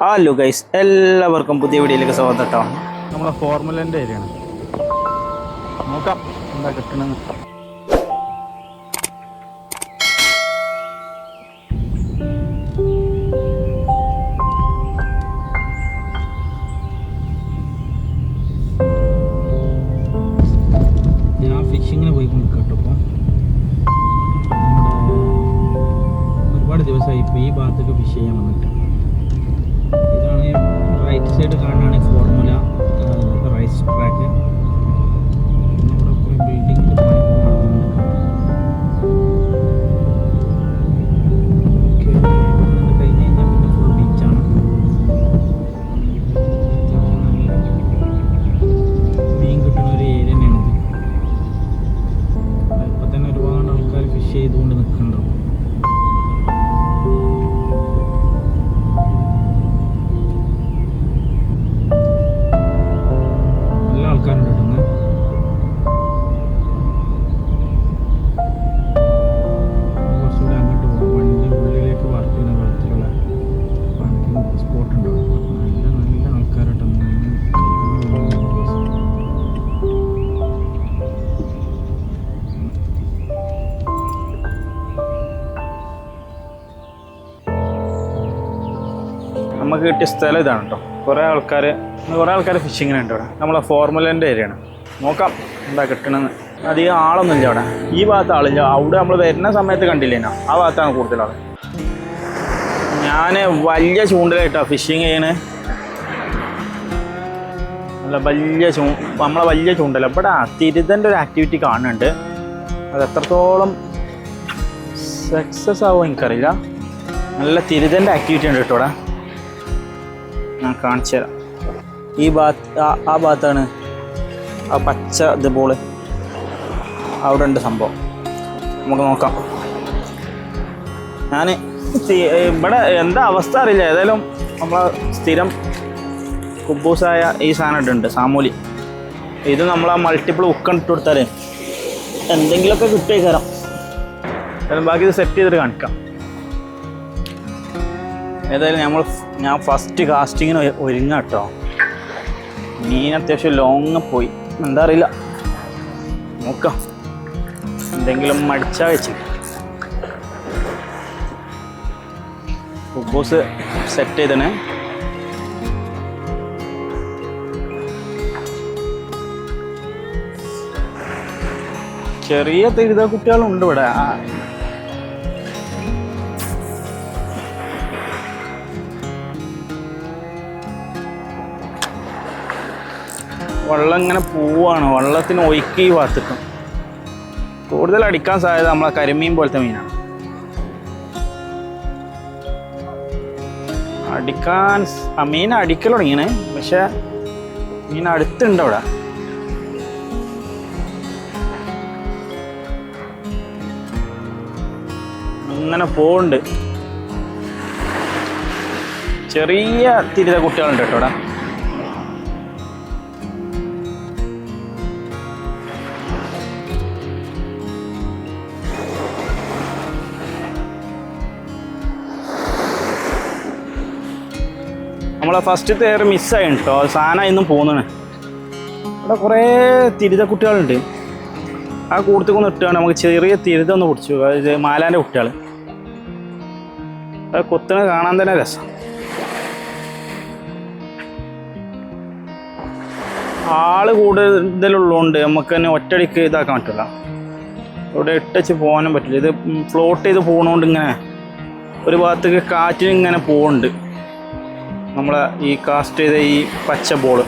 Hello guys എല്ലാവർക്കും പുതിയ വീഡിയോയിലേക്ക് സ്വാഗതം കേട്ടോ. നമ്മളെ ഫോർമുലന്റെ ഏരിയയാണ് നോക്കാം എന്താ കിട്ടണമെന്ന് പോയി നിൽക്കട്ടോ ഒരുപാട് ദിവസമായി ഇപ്പോൾ ഈ ഭാഗത്തേക്ക് ഫിഷ് ചെയ്യാൻ നമുക്ക് കിട്ടിയ സ്ഥലം ഇതാണ് കേട്ടോ കുറേ ആൾക്കാർ കുറേ ആൾക്കാർ ഫിഷിങ്ങിനുണ്ട് ഇവിടെ. നമ്മളെ ഫോർമുലേന്റെ ഏരിയയാണ്. നോക്കാം എന്താ കിട്ടണമെന്ന് അധികം ആളൊന്നുമില്ല അവിടെ. ഈ ഭാഗത്ത് ആളില്ല. അവിടെ നമ്മൾ വരുന്ന സമയത്ത് കണ്ടില്ലേനോ ആ ഭാഗത്താണ് കൂടുതൽ ആൾ ഞാൻ വലിയ ചൂണ്ടലായിട്ടാണ് ഫിഷിങ് ചെയ്യണേ. നല്ല വലിയ ചൂ നമ്മളെ വലിയ ചൂണ്ടല ഇവിടെ തിരുതന്റെ ഒരു ആക്ടിവിറ്റി കാണുന്നുണ്ട്. അത് എത്രത്തോളം സക്സസ് ആവുമോ എനിക്കറിയില്ല. നല്ല തിരുതന്റെ ആക്ടിവിറ്റി ഉണ്ട് കേട്ടോ ഇവിടെ. ഞാൻ കാണിച്ചു തരാം. ഈ ഭാഗത്ത് ആ- ഭാഗത്താണ് ആ പച്ച ഇതുപോലെ അവിടെ ഉണ്ട് സംഭവം. നമുക്ക് നോക്കാം. ഞാൻ ഇവിടെ എന്താ അവസ്ഥ അറിയില്ല. ഏതായാലും നമ്മൾ സ്ഥിരം കുബൂസായ ഈ സാധനം ഇട്ടുണ്ട് സാമൂലി. ഇത് നമ്മൾ ആ മൾട്ടിപ്പിൾ ഉക്ക ഇട്ട് കൊടുത്താലേ എന്തെങ്കിലുമൊക്കെ കിട്ടിയേക്കാരം. ബാക്കി ഇത് സെറ്റ് ചെയ്തിട്ട് കാണിക്കാം. ഏതായാലും നമ്മൾ ഞാൻ ഫസ്റ്റ് കാസ്റ്റിങ്ങിന് ഒരുങ്ങ കേട്ടോ മീൻ അത്യാവശ്യം ലോങ് പോയി. എന്താ അറിയില്ല. നോക്കാം. എന്തെങ്കിലും മടിച്ചാ വെച്ച്. കുബൂസ് സെറ്റ് ചെയ്തണ് ചെറിയ തെരുതാ കുട്ടികളുണ്ട് ഇവിടെ. വെള്ളം ഇങ്ങനെ പോവാണ്. വെള്ളത്തിന് ഒഴുക്കി ഭാഗത്തേക്കും കൂടുതൽ അടിക്കാൻ സാധ്യത നമ്മളെ കരിമീൻ പോലത്തെ മീനാണ്. അടിക്കാൻ മീൻ അടിക്കൽ തുടങ്ങിയാണ് പക്ഷെ മീൻ അടുത്തുണ്ട് അവിടെ. അങ്ങനെ പോവുണ്ട്. ചെറിയ തിരിത കുട്ടികളുണ്ട് കേട്ടോ നമ്മളെ ഫസ്റ്റത്തെ എയർ മിസ്സായി കേട്ടോ സാധനം ഇന്നും പോകുന്നതാണ് ഇവിടെ കുറേ തിരുത കുട്ടികളുണ്ട്. ആ കൂട്ടത്തിൽ ഒന്ന് ഇട്ടുകയാണ് നമുക്ക് ചെറിയ തിരുത ഒന്ന് പിടിച്ചു. മാലാന്റെ കുട്ടികൾ അത് കൊത്തണ കാണാൻ തന്നെ രസം. ആൾ കൂടുതലുള്ളതുകൊണ്ട് നമുക്ക് തന്നെ ഒറ്റടിക്ക് ഇതാക്കാൻ പറ്റില്ല ഇവിടെ ഇട്ടച്ച് പോകാനും പറ്റില്ല. ഇത് ഫ്ലോട്ട് ചെയ്ത് പോകണോണ്ട് ഇങ്ങനെ ഒരു ഭാഗത്തേക്ക് കാറ്റിന് ഇങ്ങനെ പോകുന്നുണ്ട് നമ്മളെ ഈ കാസ്റ്റ് ചെയ്ത ഈ പച്ച ബോൾ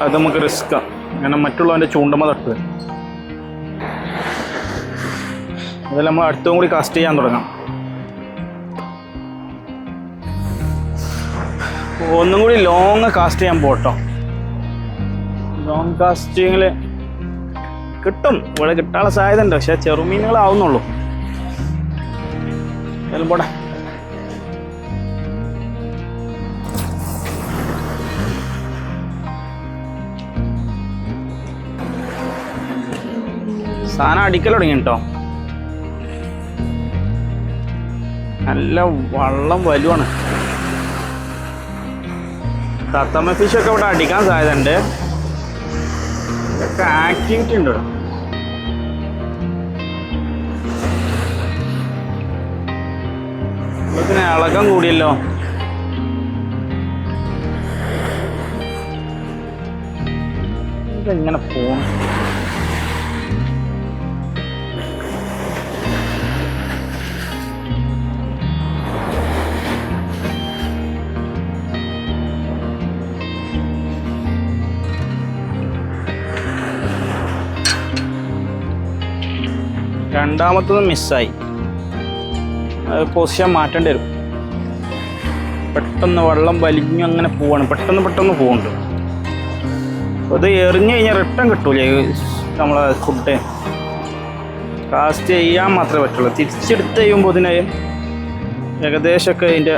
അത് നമുക്ക് റിസ്ക്കാണ് കാരണം മറ്റുള്ളവന്റെ ചൂണ്ടമ തട്ട് അതെല്ലാം നമ്മൾ അടുത്തും കൂടി കാസ്റ്റ് ചെയ്യാൻ തുടങ്ങാം. ഒന്നും കൂടി ലോങ് കാസ്റ്റ് ചെയ്യാൻ പോട്ടോ. ലോങ് കാസ്റ്റിങ്ങിൽ കിട്ടും. ഇവിടെ കിട്ടാനുള്ള സാധ്യത ഉണ്ട്. പക്ഷെ ചെറുമീനുകളാവുന്നുള്ളൂ. എന്തായാലും സാധനം അടിക്കൽ തുടങ്ങി കേട്ടോ നല്ല വള്ളം വലുവാണ്. തത്തമ്മ ഫിഷൊക്കെ ഇവിടെ അടിക്കാൻ സാധ്യതയുണ്ട്. ഇതൊക്കെ ആക്ടിവിറ്റി ഉണ്ട് ഇവിടെ. ഇളക്കം കൂടിയല്ലോ. ഇതെങ്ങനെ പോണം? രണ്ടാമത്തത് മിസ്സായി. പൊസിഷൻ മാറ്റേണ്ടി വരും. പെട്ടെന്ന് വെള്ളം വലിഞ്ഞു അങ്ങനെ പോവാണ്. പെട്ടെന്ന് പെട്ടെന്ന് പോകുന്നുണ്ട് അത് എറിഞ്ഞു കഴിഞ്ഞാൽ റിട്ടേൺ കിട്ടൂലേ നമ്മളെ ഫുഡ് കാസ്റ്റ് ചെയ്യാൻ മാത്രമേ പറ്റുള്ളൂ. തിരിച്ചെടുത്ത് കഴിയുമ്പോൾ ഇതിന് ഏകദേശമൊക്കെ അതിന്റെ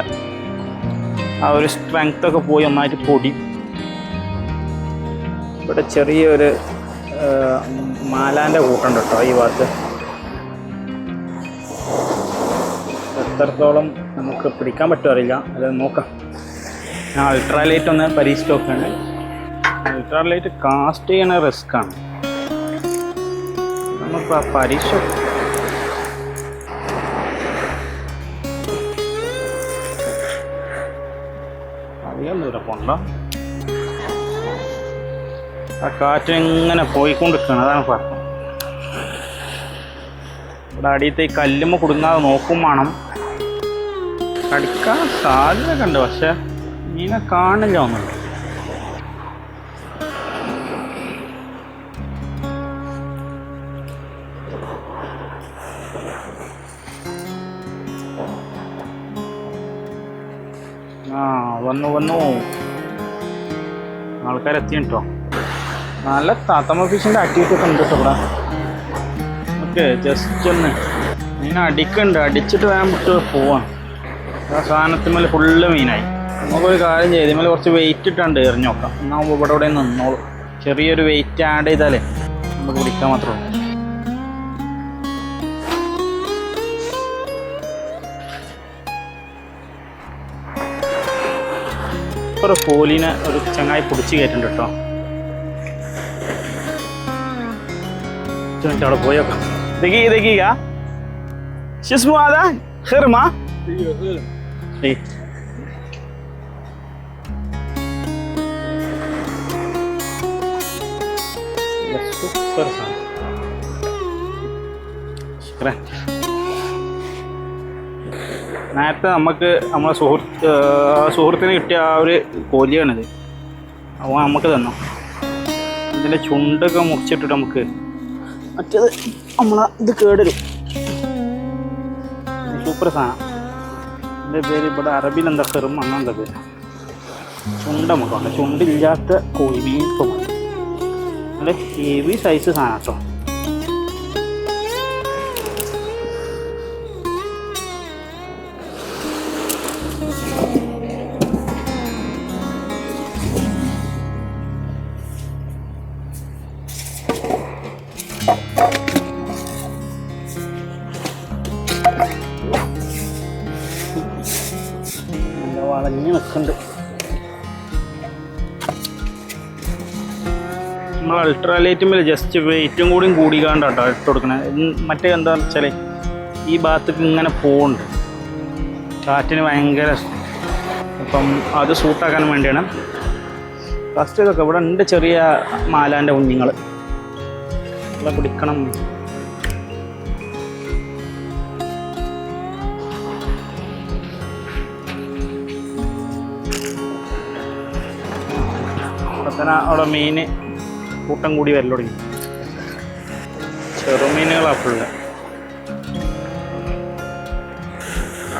ആ ഒരു സ്ട്രെങ്ത് ഒക്കെ പോയി ഒന്നായിട്ട് പൊടി. ഇവിടെ ചെറിയൊരു മാലാന്റെ കൂട്ടുണ്ട് കേട്ടോ ഈ ഭാഗത്ത്. എത്രത്തോളം നമുക്ക് പിടിക്കാൻ പറ്റുമോ അറിയില്ല. അത് നോക്കാം. ഞാൻ അൾട്രാലൈറ്റ് ഒന്ന് പരീക്ഷിച്ച് നോക്കുകയാണ് അൾട്രാലൈറ്റ് കാസ്റ്റ് ചെയ്യണ ആണ്. നമുക്ക് പരീക്ഷ അധികം ദൂരം പോണ്ട ആ കാറ്റ് ഇങ്ങനെ പോയിക്കൊണ്ടിരിക്കുകയാണ്. അതാണ് പറഞ്ഞത് ഇവിടെ അടിയത്തെ കല്ലുമ്മ കുടുങ്ങാതെ നോക്കും വേണം. കടിക്കാൻ സാധ്യത കണ്ട് പക്ഷെ മീനെ കാണില്ല ഒന്നുണ്ട് ആ വന്നു വന്നു. ആൾക്കാരെത്തി കേട്ടോ നല്ല താത്തമ്മ ഫിഷിന്റെ ആക്ടിവിറ്റി ഒക്കെ ഉണ്ട് കേട്ടോ ഇവിടെ. ഓക്കെ ജസ്റ്റ് ഒന്ന്. ഇങ്ങനെ അടിക്കുന്നുണ്ട്. അടിച്ചിട്ട് വേണം വിട്ട് പോവാം സാധനത്തിന്മേൽ ഫുള്ള് മീനായി. നമുക്കൊരു കാര്യം ചെയ്ത് മേലെ കുറച്ച് വെയിറ്റ് ഇട്ടാണ്ട് എറിഞ്ഞു നോക്കാം എന്നാൽ ഇവിടെ ഇവിടെ നിന്നോളൂ. ചെറിയൊരു വെയിറ്റ് ആഡ് ചെയ്താലേ നമുക്ക് പിടിക്കാൻ മാത്രമേ ഉള്ളൂ. ഒരു കോലിനെ ഒരു ചങ്ങായി പൊടിച്ച് കയറ്റുന്നുണ്ട് കേട്ടോ. ചോദിച്ചാൽ അവിടെ പോയോക്കാം ഇതൊക്കെ ഇതൊക്കെ ശിസ്മു ഹെർമാ Sí. സൂപ്പർ സാധനം. നേരത്തെ നമുക്ക് നമ്മളെ സുഹൃത്ത് സുഹൃത്തിന് കിട്ടിയ ആ ഒരു കോലിയാണിത്. അവൻ നമുക്ക് തന്നു. ഇതിന്റെ ചുണ്ടൊക്കെ മുറിച്ചിട്ടിട്ട് നമുക്ക് മറ്റേത് നമ്മളെ ഇത് കേടരും. സൂപ്പർ സാധനം. എന്റെ പേര് ഇവിടെ അറബിയിൽ എന്താ കെറും അങ്ങനത്തെ പേര്. ചുണ്ട നമുക്ക് ചുണ്ടില്ലാത്ത കോഴി മീൻ ഇപ്പം നല്ല ഹെവി സൈസ് സാധനം കേട്ടോ. അൾട്രാലൈറ്റുമ്പോൾ ജസ്റ്റ് വെയിറ്റും കൂടിയും കൂടിക്കാണ്ടാട്ടോ ഇട്ട് കൊടുക്കണേ മറ്റേ എന്താ വെച്ചാൽ ഈ ഭാഗത്തേക്ക് ഇങ്ങനെ പോകുന്നുണ്ട് കാറ്റിന് ഭയങ്കര അപ്പം അത് സൂട്ടാക്കാൻ വേണ്ടിയാണ്. ഫസ്റ്റ് ഇതൊക്കെ ഇവിടെ ഉണ്ട് ചെറിയ മാലാന്റെ കുഞ്ഞുങ്ങൾ ഇവിടെ കുടിക്കണം അവിടെ മീൻ കൂട്ടം കൂടി വരൽ തുടങ്ങി. ചെറുമീനുകളാ ഫുള്ള്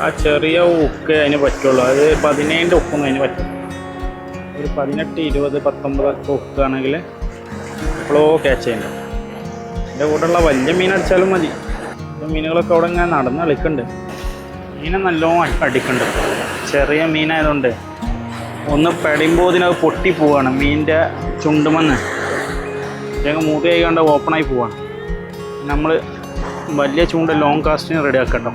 ആ ചെറിയ ഉക്ക് അതിന് പറ്റുള്ളൂ. അത് പതിനേഴിന്റെ ഉപ്പൊന്നും അതിന് പറ്റും ഒരു പതിനെട്ട് ഇരുപത് പത്തൊമ്പത് ഒക്കെ ഉക്കാണെങ്കിൽ എപ്പോഴോ ക്യാച്ച് ചെയ്യണ്ട. എന്റെ കൂടെയുള്ള വലിയ മീൻ അടിച്ചാലും മതി. മീനുകളൊക്കെ അവിടെ ഇങ്ങനെ നടന്ന് കളിക്കുന്നുണ്ട് മീനെ നല്ലോണം അടിക്കുന്നുണ്ട് ചെറിയ മീനായതുകൊണ്ട് ഒന്ന് പെടുമ്പോൾ പൊട്ടി പോവാണ് മീനിന്റെ ചുണ്ടുമെന്ന്. ഇതങ്ങ് മൂത്തയായി ഓപ്പൺ ഓപ്പണായി പോവാണ്. നമ്മൾ വലിയ ചൂണ്ട ലോങ് കാസ്റ്റിന് റെഡി ആക്കട്ടോ.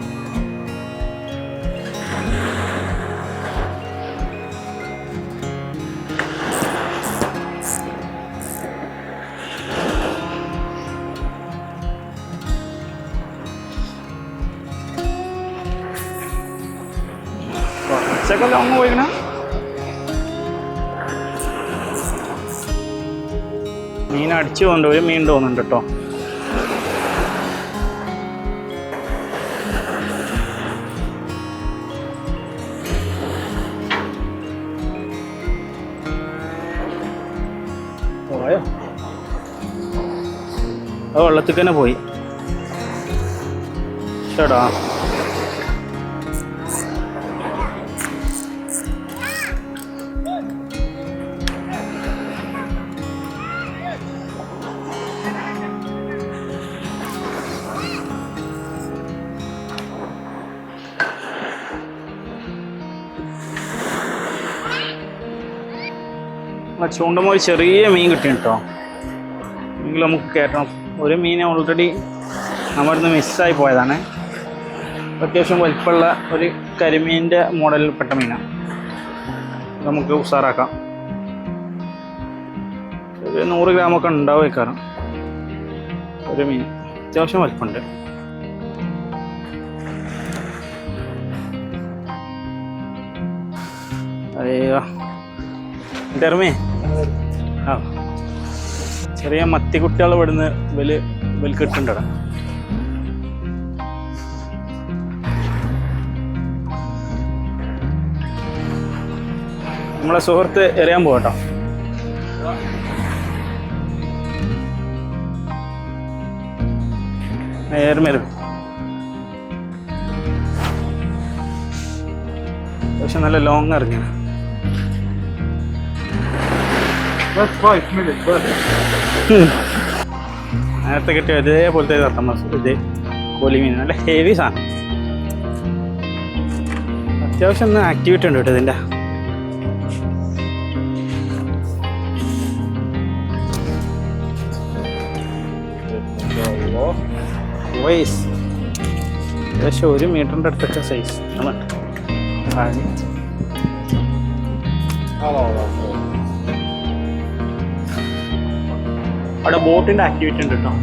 കുറച്ചൊക്കെ ലോങ് പോയിക്കണേ. അടിച്ചു കൊണ്ടുപോയി മീൻ തോന്നുന്നുണ്ട് കേട്ടോ. പോയോ? അത് വെള്ളത്തിൽ തന്നെ പോയി. ചേട്ടാ ആ ചൂണ്ടുമ്പോൾ ഒരു ചെറിയ മീൻ കിട്ടി കേട്ടോ. എങ്കിലും നമുക്ക് കയറ്റണം. ഒരു മീൻ ഓൾറെഡി നമ്മുടെ നിന്ന് മിസ്സായി പോയതാണ്. അത്യാവശ്യം വലിപ്പമുള്ള ഒരു കരിമീനിന്റെ മോഡലിൽപ്പെട്ട മീനാണ്. നമുക്ക് ഉഷാറാക്കാം ഒരു നൂറ് ഗ്രാമൊക്കെ ഉണ്ടാവും കാരണം ഒരു മീൻ. അത്യാവശ്യം വലിപ്പമുണ്ട്. അയ്യോ തെർമേ ആ. ചെറിയ മത്തി കുട്ടികൾ ഇവിടുന്ന് വലിയ ഇവൽ കിട്ടുന്നുണ്ടടാ നമ്മളെ സുഹൃത്ത് എറിയാൻ പോകട്ടോ പക്ഷെ നല്ല ലോങ് ഇറങ്ങിയാണ് That's five minutes, but നേരത്തെ കിട്ടിയ ഇതേപോലത്തെ തത്തമ്മ ഇത് കോലിമീൻ നല്ല ഹെവി സാധനം. അത്യാവശ്യം ഒന്ന് ആക്ടിവിറ്റി ഉണ്ട് കേട്ടോ ഇതിന്റെ വൈസ് ഏകദേശം ഒരു മീറ്ററിന്റെ അടുത്തൊക്കെ സൈസ് അവിടെ ബോട്ടിന്റെ ആക്ടിവിറ്റി ഉണ്ട് കേട്ടോ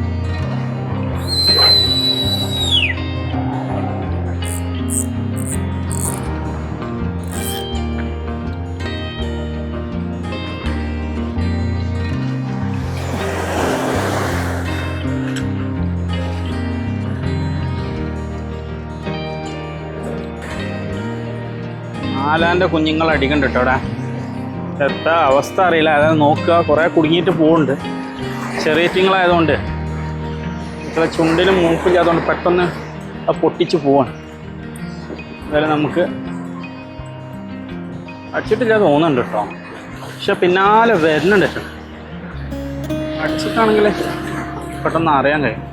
നാലാന്റെ കുഞ്ഞുങ്ങൾ അടിക്കണ്ട് കേട്ടോ അവിടെ. എത്ര അവസ്ഥ അറിയില്ല. അതായത് നോക്കുക കുറേ കുടുങ്ങിയിട്ട് പോകുന്നുണ്ട് ചെറിയ തിങ്ങളായതുകൊണ്ട് ഇത്ര ചുണ്ടിലും മൂക്കില്ലാത്തതുകൊണ്ട് പെട്ടെന്ന് ആ പൊട്ടിച്ച് പോവാണ്. എന്തായാലും നമുക്ക് അടിച്ചിട്ടില്ല തോന്നുന്നുണ്ട് കേട്ടോ. പക്ഷെ പിന്നാലെ വരുന്നുണ്ട് അടിച്ചിട്ടാണെങ്കിൽ പെട്ടെന്ന് അറിയാൻ കഴിയും.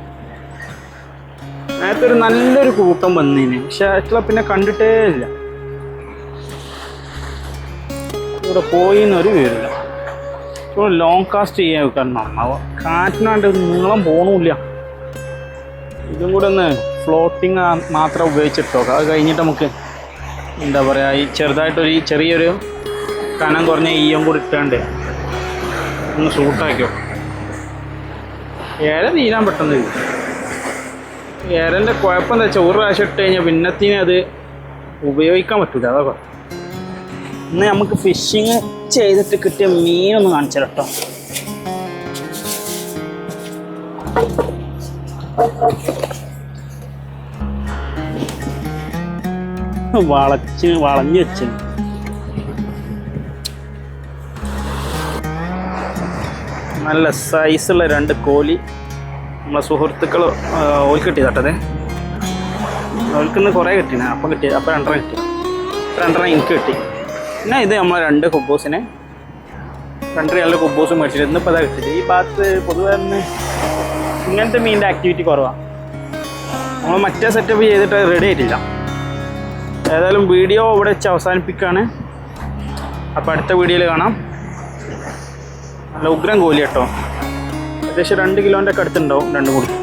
നേരത്തെ ഒരു നല്ലൊരു കൂട്ടം വന്നീന്. പക്ഷെ ആയിട്ടുള്ള പിന്നെ കണ്ടിട്ടേ ഇല്ല. ഇവിടെ പോയി എന്നൊരു വിവരമില്ല ഇപ്പോൾ ലോങ് കാസ്റ്റ് ചെയ്യാൻ വെക്കാൻ നന്നാവുക കാറ്റിനാണ്ട് നീളം പോകണമില്ല ഇതും കൂടെ ഒന്ന് ഫ്ലോട്ടിങ് മാത്രം ഉപയോഗിച്ചിട്ടോ അത് കഴിഞ്ഞിട്ട് നമുക്ക് എന്താ പറയുക ഈ ചെറുതായിട്ടൊരു ചെറിയൊരു കനം കുറഞ്ഞ ഈയം കൂടി ഇട്ടാണ്ട് ഒന്ന് ഷൂട്ടാക്കിയോ ഏല നീരാൻ പെട്ടെന്ന്. ഏലന്റെ കുഴപ്പം എന്താ വെച്ചാൽ ഒരു പ്രാവശ്യം ഇട്ട് കഴിഞ്ഞാൽ പിന്നത്തിന് അത് ഉപയോഗിക്കാൻ പറ്റില്ല അതാ കുഴപ്പം. ഇന്ന് നമുക്ക് ഫിഷിങ് ചെയ്തിട്ട് കിട്ടിയ മീനൊന്ന് കാണിച്ചു കേട്ടോ വളച്ച് വളഞ്ഞു വെച്ച് നല്ല സൈസുള്ള രണ്ട് കോലി നമ്മളെ സുഹൃത്തുക്കൾ ഓൽ കിട്ടി തട്ടത് ഓൽക്കിന്ന് കുറേ കിട്ടിയാണ് അപ്പം കിട്ടി അപ്പം രണ്ടെണ്ണം കിട്ടി. രണ്ടെണ്ണം എനിക്ക് കിട്ടി. പിന്നെ ഇത് നമ്മൾ രണ്ട് കുബൂസിനെ രണ്ട് രണ്ട് കുബൂസും മേടിച്ചിട്ട് ഇന്നിപ്പോൾ അതാ കിട്ടിയത് ഈ ഭാഗത്ത് പൊതുവെ ഇങ്ങനത്തെ മീനിന്റെ ആക്ടിവിറ്റി കുറവാണ് നമ്മൾ മറ്റേ സെറ്റപ്പ് ചെയ്തിട്ട് റെഡി ആയിട്ടില്ല. ഏതായാലും വീഡിയോ ഇവിടെ വെച്ച് അവസാനിപ്പിക്കുകയാണ് അപ്പോൾ അടുത്ത വീഡിയോയിൽ കാണാം. നല്ല ഉഗ്രം കോലി കേട്ടോ. ഏകദേശം രണ്ട് കിലോന്റെ ഒക്കെ അടുത്തുണ്ടാവും രണ്ടും കൂടി.